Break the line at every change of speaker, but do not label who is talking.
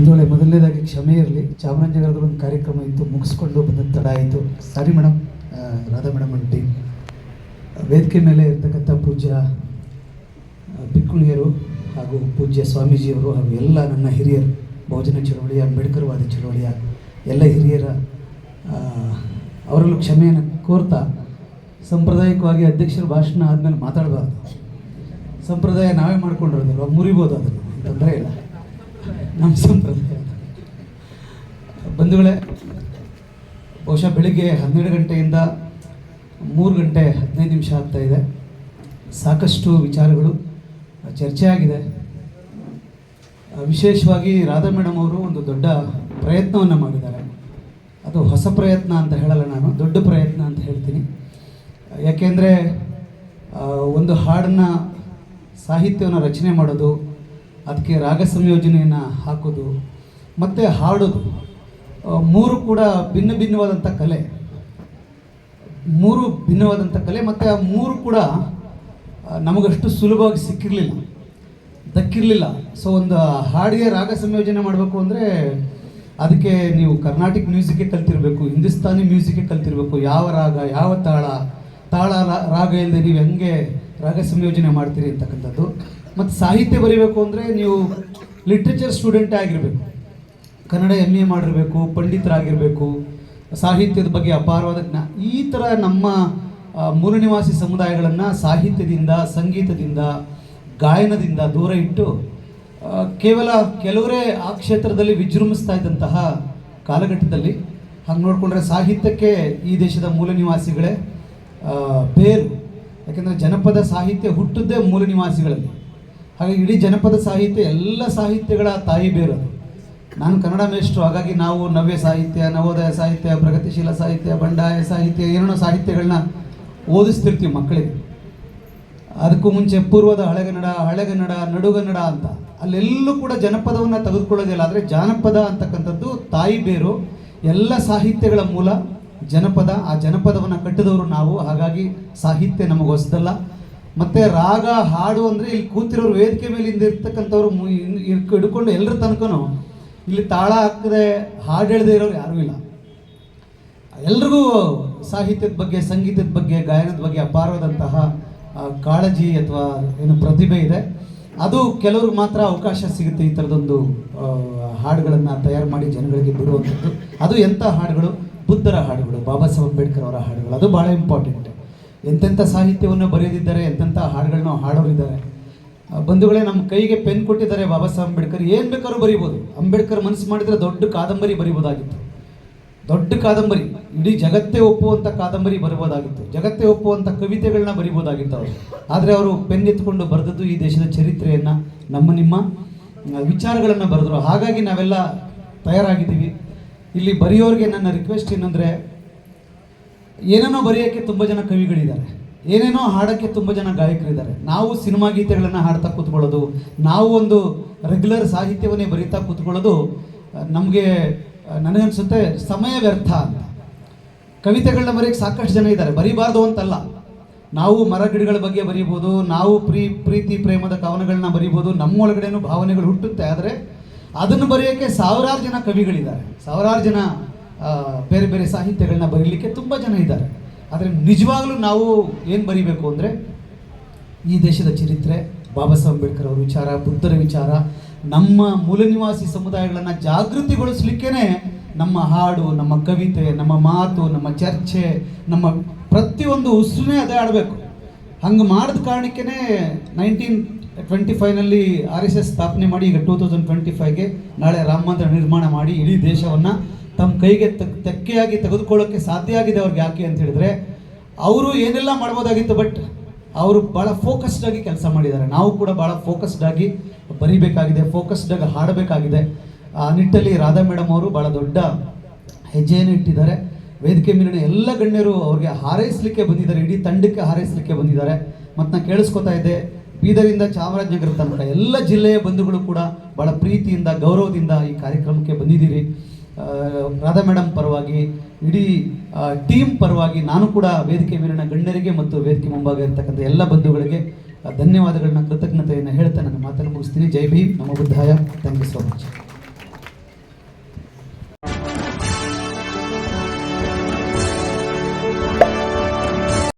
ಬಂಧುಗಳೇ, ಮೊದಲನೇದಾಗಿ ಕ್ಷಮೆ ಇರಲಿ. ಚಾಮರಾಜನಗರದಲ್ಲಿ ಒಂದು ಕಾರ್ಯಕ್ರಮ ಇತ್ತು, ಮುಗಿಸ್ಕೊಂಡು ಬಂದ ತಡ ಆಯಿತು. Sorry madam Radha madam and team ವೇದಿಕೆ ಮೇಲೆ ಇರ್ತಕ್ಕಂಥ ಪೂಜ್ಯ ಬಿಕ್ಕುಳಿಯರು ಹಾಗೂ ಪೂಜ್ಯ ಸ್ವಾಮೀಜಿಯವರು ಹಾಗೂ ಎಲ್ಲ ನನ್ನ ಹಿರಿಯರು ಬಹುಜನ ಚಳವಳಿಯ ಅಂಬೇಡ್ಕರ್ವಾದಿ ಚಳವಳಿಯ ಎಲ್ಲ ಹಿರಿಯರ ಅವರಲ್ಲೂ ಕ್ಷಮೆಯನ್ನು ಕೋರ್ತಾ ಸಾಂಪ್ರದಾಯಿಕವಾಗಿ ಅಧ್ಯಕ್ಷರ ಭಾಷಣ ಆದಮೇಲೆ ಮಾತಾಡಬಾರ್ದು. ಸಂಪ್ರದಾಯ ನಾವೇ ಮಾಡ್ಕೊಂಡಿರೋದಲ್ವ ಮುರಿಬೋದು ಅದನ್ನು. ತೊಂದರೆ ಇಲ್ಲ. ನಮ್ಮ ಸಂಪ್ರದಾಯ ಬಂಧುಗಳೇ, ಬಹುಶಃ ಬೆಳಿಗ್ಗೆ ಹನ್ನೆರಡು ಗಂಟೆಯಿಂದ ಮೂರು ಗಂಟೆ ಹದಿನೈದು ನಿಮಿಷ ಆಗ್ತಾ ಇದೆ. ಸಾಕಷ್ಟು ವಿಚಾರಗಳು, ಚರ್ಚೆ ಆಗಿದೆ. ವಿಶೇಷವಾಗಿ ರಾಧಾ ಮೇಡಮ್ ಅವರು ಒಂದು ದೊಡ್ಡ ಪ್ರಯತ್ನವನ್ನು ಮಾಡಿದ್ದಾರೆ. ಅದು ಹೊಸ ಪ್ರಯತ್ನ ಅಂತ ಹೇಳಲ್ಲ ನಾನು, ದೊಡ್ಡ ಪ್ರಯತ್ನ ಅಂತ ಹೇಳ್ತೀನಿ. ಯಾಕೆಂದರೆ ಒಂದು ಹಾಡನ್ನು ಸಾಹಿತ್ಯವನ್ನು ರಚನೆ ಮಾಡೋದು ಅದಕ್ಕೆ ರಾಗ ಸಂಯೋಜನೆಯನ್ನು ಹಾಕೋದು, ಮತ್ತು ಹಾಡೋದು. ಮೂರು ಕೂಡ ಭಿನ್ನ ಭಿನ್ನವಾದಂಥ ಕಲೆ. ಮೂರು ಭಿನ್ನವಾದಂಥ ಕಲೆ, ಮತ್ತು ಆ ಮೂರು ಕೂಡ ನಮಗಷ್ಟು ಸುಲಭವಾಗಿ ಸಿಕ್ಕಿರಲಿಲ್ಲ. ದಕ್ಕಿರಲಿಲ್ಲ. ಸೊ ಒಂದು ಹಾಡಿಗೆ ರಾಗ ಸಂಯೋಜನೆ ಮಾಡಬೇಕು ಅಂದರೆ ಅದಕ್ಕೆ ನೀವು ಕರ್ನಾಟಕ ಮ್ಯೂಸಿಕ್ಕೆ ಕಲ್ತಿರಬೇಕು, ಹಿಂದೂಸ್ತಾನಿ ಮ್ಯೂಸಿಕ್ಕೆ ಕಲ್ತಿರಬೇಕು. ಯಾವ ರಾಗ, ಯಾವ ತಾಳ ತಾಳ ರಾಗ ಇಲ್ಲದೆ ನೀವು ಹೆಂಗೆ ರಾಗ ಸಂಯೋಜನೆ ಮಾಡ್ತೀರಿ ಅಂತಕ್ಕಂಥದ್ದು. ಮತ್ತು ಸಾಹಿತ್ಯ ಬರೀಬೇಕು ಅಂದರೆ ನೀವು ಲಿಟ್ರೇಚರ್ ಸ್ಟೂಡೆಂಟೇ ಆಗಿರಬೇಕು. ಕನ್ನಡ ಎಂ ಎ ಮಾಡಿರಬೇಕು, ಪಂಡಿತರಾಗಿರಬೇಕು, ಸಾಹಿತ್ಯದ ಬಗ್ಗೆ ಅಪಾರವಾದ ಜ್ಞಾ, ಈ ಥರ ನಮ್ಮ ಮೂಲನಿವಾಸಿ ಮೂಲ ನಿವಾಸಿ ಸಮುದಾಯಗಳನ್ನು ಸಾಹಿತ್ಯದಿಂದ, ಸಂಗೀತದಿಂದ, ಗಾಯನದಿಂದ ದೂರ ಇಟ್ಟು ಕೇವಲ ಕೆಲವರೇ ಆ ಕ್ಷೇತ್ರದಲ್ಲಿ ವಿಜೃಂಭಿಸ್ತಾ ಇದ್ದಂತಹ ಕಾಲಘಟ್ಟದಲ್ಲಿ ಹಾಗೆ ನೋಡಿಕೊಂಡ್ರೆ ಸಾಹಿತ್ಯಕ್ಕೆ ಈ ದೇಶದ ಮೂಲ ನಿವಾಸಿಗಳೇ ಬೇರು. ಯಾಕೆಂದರೆ ಜನಪದ ಸಾಹಿತ್ಯ ಹುಟ್ಟಿದ್ದೇ ಮೂಲ ನಿವಾಸಿಗಳಲ್ಲಿ. ಹಾಗಾಗಿ ಇಡೀ ಜನಪದ ಸಾಹಿತ್ಯ ಎಲ್ಲ ಸಾಹಿತ್ಯಗಳ ತಾಯಿ ಬೇರು ನಾನು ಕನ್ನಡ ಮೇಷ್ಟ್ರು, ಹಾಗಾಗಿ ನಾವು ನವ್ಯ ಸಾಹಿತ್ಯ, ನವೋದಯ ಸಾಹಿತ್ಯ, ಪ್ರಗತಿಶೀಲ ಸಾಹಿತ್ಯ, ಬಂಡಾಯ ಸಾಹಿತ್ಯ, ಏನೇನೋ ಸಾಹಿತ್ಯಗಳನ್ನ ಓದಿಸ್ತಿರ್ತೀವಿ ಮಕ್ಕಳಿಗೆ. ಅದಕ್ಕೂ ಮುಂಚೆ ಪೂರ್ವದ ಹಳೆಗನ್ನಡ ಹಳೆಗನ್ನಡ, ನಡುಗನ್ನಡ ಅಂತ. ಅಲ್ಲೆಲ್ಲೂ ಕೂಡ ಜನಪದವನ್ನು ತೆಗೆದುಕೊಳ್ಳೋದಿಲ್ಲ. ಆದರೆ ಜಾನಪದ ಅಂತಕ್ಕಂಥದ್ದು ತಾಯಿ ಬೇರು. ಎಲ್ಲ ಸಾಹಿತ್ಯಗಳ ಮೂಲ ಜನಪದ. ಆ ಜನಪದವನ್ನು ಕಟ್ಟಿದವರು ನಾವು. ಹಾಗಾಗಿ ಸಾಹಿತ್ಯ ನಮಗೆ ಹೊಸದಲ್ಲ ಮತ್ತು ರಾಗ, ಹಾಡು ಅಂದರೆ ಇಲ್ಲಿ ಕೂತಿರೋರು ವೇದಿಕೆ ಮೇಲೆ ಹಿಂದೆ ಇರ್ತಕ್ಕಂಥವ್ರು ಹಿಡ್ಕೊಂಡು ಎಲ್ಲರ ತನಕನೂ ಇಲ್ಲಿ ತಾಳ ಹಾಕದೆ, ಹಾಡು ಹೇಳದೇ ಇರೋರು ಯಾರೂ ಇಲ್ಲ. ಎಲ್ರಿಗೂ ಸಾಹಿತ್ಯದ ಬಗ್ಗೆ, ಸಂಗೀತದ ಬಗ್ಗೆ, ಗಾಯನದ ಬಗ್ಗೆ ಅಪಾರವಾದಂತಹ ಕಾಳಜಿ ಅಥವಾ ಏನು ಪ್ರತಿಭೆ ಇದೆ. ಅದು ಕೆಲವ್ರಿಗೆ ಮಾತ್ರ ಅವಕಾಶ ಸಿಗುತ್ತೆ ಈ ಥರದೊಂದು ಹಾಡುಗಳನ್ನು ತಯಾರು ಮಾಡಿ ಜನಗಳಿಗೆ ಬಿಡುವಂಥದ್ದು. ಅದು ಎಂಥ ಹಾಡುಗಳು? ಬುದ್ಧರ ಹಾಡುಗಳು, ಬಾಬಾ ಸಾಹೇಬ್ ಅಂಬೇಡ್ಕರ್ ಅವರ ಹಾಡುಗಳು. ಅದು ಭಾಳ ಇಂಪಾರ್ಟೆಂಟ್ ಎಂತೆಂಥ ಸಾಹಿತ್ಯವನ್ನು ಬರೆಯದಿದ್ದಾರೆ, ಎಂತೆಂಥ ಹಾಡುಗಳನ್ನ ಹಾಡೋರಿದ್ದಾರೆ. ಬಂಧುಗಳೇ, ನಮ್ಮ ಕೈಗೆ ಪೆನ್ ಕೊಟ್ಟಿದ್ದಾರೆ ಬಾಬಾ ಸಾಹೇಬ್ ಅಂಬೇಡ್ಕರ್. ಏನು ಬೇಕಾದ್ರೂ ಬರಿಬೋದು. ಅಂಬೇಡ್ಕರ್ ಮನಸ್ಸು ಮಾಡಿದರೆ ದೊಡ್ಡ ಕಾದಂಬರಿ ಬರಿಬೋದಾಗಿತ್ತು. ದೊಡ್ಡ ಕಾದಂಬರಿ, ಇಡೀ ಜಗತ್ತೇ ಒಪ್ಪುವಂಥ ಕಾದಂಬರಿ ಬರಬಹುದಾಗಿತ್ತು ಜಗತ್ತೇ ಒಪ್ಪುವಂಥ ಕವಿತೆಗಳನ್ನ ಬರಿಬೋದಾಗಿತ್ತು ಅವರು. ಆದರೆ ಅವರು ಪೆನ್ ಎತ್ಕೊಂಡು ಬರೆದದ್ದು ಈ ದೇಶದ ಚರಿತ್ರೆಯನ್ನು, ನಮ್ಮ ನಿಮ್ಮ ವಿಚಾರಗಳನ್ನು ಬರೆದ್ರು. ಹಾಗಾಗಿ ನಾವೆಲ್ಲ ತಯಾರಾಗಿದ್ದೀವಿ. ಇಲ್ಲಿ ಬರೆಯೋರಿಗೆ ನನ್ನ ರಿಕ್ವೆಸ್ಟ್ ಏನಂದರೆ ಏನೇನೋ ಬರೆಯೋಕ್ಕೆ ತುಂಬ ಜನ ಕವಿಗಳಿದ್ದಾರೆ. ಏನೇನೋ ಹಾಡೋಕ್ಕೆ ತುಂಬ ಜನ ಗಾಯಕರಿದ್ದಾರೆ. ನಾವು ಸಿನಿಮಾ ಗೀತೆಗಳನ್ನು ಹಾಡ್ತಾ ಕೂತ್ಕೊಳ್ಳೋದು, ನಾವು ಒಂದು ರೆಗ್ಯುಲರ್ ಸಾಹಿತ್ಯವನ್ನೇ ಬರೀತಾ ಕೂತ್ಕೊಳ್ಳೋದು ನಮಗೆ ನನಗನ್ಸುತ್ತೆ ಸಮಯ ವ್ಯರ್ಥ ಅಂತ. ಕವಿತೆಗಳನ್ನ ಬರೆಯೋಕ್ಕೆ ಸಾಕಷ್ಟು ಜನ ಇದ್ದಾರೆ. ಬರೀಬಾರ್ದು ಅಂತಲ್ಲ. ನಾವು ಮರ ಗಿಡಗಳ ಬಗ್ಗೆ ಬರೀಬೋದು, ನಾವು ಪ್ರೀ, ಪ್ರೀತಿ, ಪ್ರೇಮದ ಕವನಗಳನ್ನ ಬರೀಬೋದು ನಮ್ಮೊಳಗಡೆನೂ ಭಾವನೆಗಳು ಹುಟ್ಟುತ್ತೆ. ಆದರೆ ಅದನ್ನು ಬರೆಯೋಕ್ಕೆ ಸಾವಿರಾರು ಜನ ಕವಿಗಳಿದ್ದಾರೆ. ಸಾವಿರಾರು ಜನ ಬೇರೆ ಬೇರೆ ಸಾಹಿತ್ಯಗಳನ್ನ ಬರೀಲಿಕ್ಕೆ ತುಂಬ ಜನ ಇದ್ದಾರೆ. ಆದರೆ ನಿಜವಾಗ್ಲೂ ನಾವು ಏನು ಬರೀಬೇಕು ಅಂದರೆ ಈ ದೇಶದ ಚರಿತ್ರೆ, ಬಾಬಾ ಸಾಹೇಬ್ ಅಂಬೇಡ್ಕರ್ ಅವರ ವಿಚಾರ, ಬುದ್ಧರ ವಿಚಾರ, ನಮ್ಮ ಮೂಲ ನಿವಾಸಿ ಸಮುದಾಯಗಳನ್ನು ಜಾಗೃತಿಗೊಳಿಸ್ಲಿಕ್ಕೇ ನಮ್ಮ ಹಾಡು, ನಮ್ಮ ಕವಿತೆ, ನಮ್ಮ ಮಾತು, ನಮ್ಮ ಚರ್ಚೆ, ನಮ್ಮ ಪ್ರತಿಯೊಂದು ಉಸ್ರನೇ ಅದೇ ಆಡಬೇಕು. ಹಂಗೆ ಮಾಡಿದ ಕಾರಣಕ್ಕೇ ನೈನ್ಟೀನ್ ಟ್ವೆಂಟಿ ಫೈವ್ನಲ್ಲಿ ಆರ್ ಎಸ್ ಎಸ್ ಸ್ಥಾಪನೆ ಮಾಡಿ ಈಗ ಟೂ ತೌಸಂಡ್ ಟ್ವೆಂಟಿ ಫೈವ್ಗೆ ನಾಳೆ ರಾಮ ಮಂದಿರ ನಿರ್ಮಾಣ ಮಾಡಿ ಇಡೀ ದೇಶವನ್ನು ತಮ್ಮ ಕೈಗೆ ತೆಕ್ಕೆಯಾಗಿ ತೆಗೆದುಕೊಳ್ಳೋಕ್ಕೆ ಸಾಧ್ಯ ಆಗಿದೆ ಅವ್ರಿಗೆ ಯಾಕೆ ಅಂತ ಹೇಳಿದ್ರೆ, ಅವರು ಏನೆಲ್ಲ ಮಾಡ್ಬೋದಾಗಿತ್ತು ಬಟ್ ಅವರು ಭಾಳ ಫೋಕಸ್ಡ್ ಆಗಿ ಕೆಲಸ ಮಾಡಿದ್ದಾರೆ. ನಾವು ಕೂಡ ಭಾಳ ಫೋಕಸ್ಡ್ ಆಗಿ ಬರಿಬೇಕಾಗಿದೆ ಫೋಕಸ್ಡ್ ಆಗಿ ಹಾಡಬೇಕಾಗಿದೆ. ಆ ನಿಟ್ಟಲ್ಲಿ ರಾಧಾ ಮೇಡಮ್ ಅವರು ಭಾಳ ದೊಡ್ಡ ಹೆಜ್ಜೆಯನ್ನು ಇಟ್ಟಿದ್ದಾರೆ. ವೇದಿಕೆ ಮೇಲಿನ ಎಲ್ಲ ಗಣ್ಯರು ಅವ್ರಿಗೆ ಹಾರೈಸಲಿಕ್ಕೆ ಬಂದಿದ್ದಾರೆ, ಇಡೀ ತಂಡಕ್ಕೆ ಹಾರೈಸಲಿಕ್ಕೆ ಬಂದಿದ್ದಾರೆ. ಮತ್ತು ನಾನು ಕೇಳಿಸ್ಕೊತಾ ಇದ್ದೆ, ಬೀದರಿಂದ ಚಾಮರಾಜನಗರ ತನಕ ಎಲ್ಲ ಜಿಲ್ಲೆಯ ಬಂಧುಗಳು ಕೂಡ ಭಾಳ ಪ್ರೀತಿಯಿಂದ, ಗೌರವದಿಂದ ಈ ಕಾರ್ಯಕ್ರಮಕ್ಕೆ ಬಂದಿದ್ದೀರಿ. ರಾಧಾ ಮೇಡಮ್ ಪರವಾಗಿ, ಇಡೀ ಟೀಮ್ ಪರವಾಗಿ ನಾನು ಕೂಡ ವೇದಿಕೆ ಮೇಲಿನ ಗಣ್ಯರಿಗೆ ಮತ್ತು ವೇದಿಕೆ ಮುಂಭಾಗ ಇರ್ತಕ್ಕಂಥ ಎಲ್ಲ ಬಂಧುಗಳಿಗೆ ಧನ್ಯವಾದಗಳನ್ನ ಕೃತಜ್ಞತೆಯನ್ನು ಹೇಳ್ತಾ ನನ್ನ ಮಾತನ್ನು ಮುಗಿಸ್ತೀನಿ. ಜೈ ಭೀಮ್. ನಮ್ಮ ಬುದ್ಧಾಯ. Thank you so much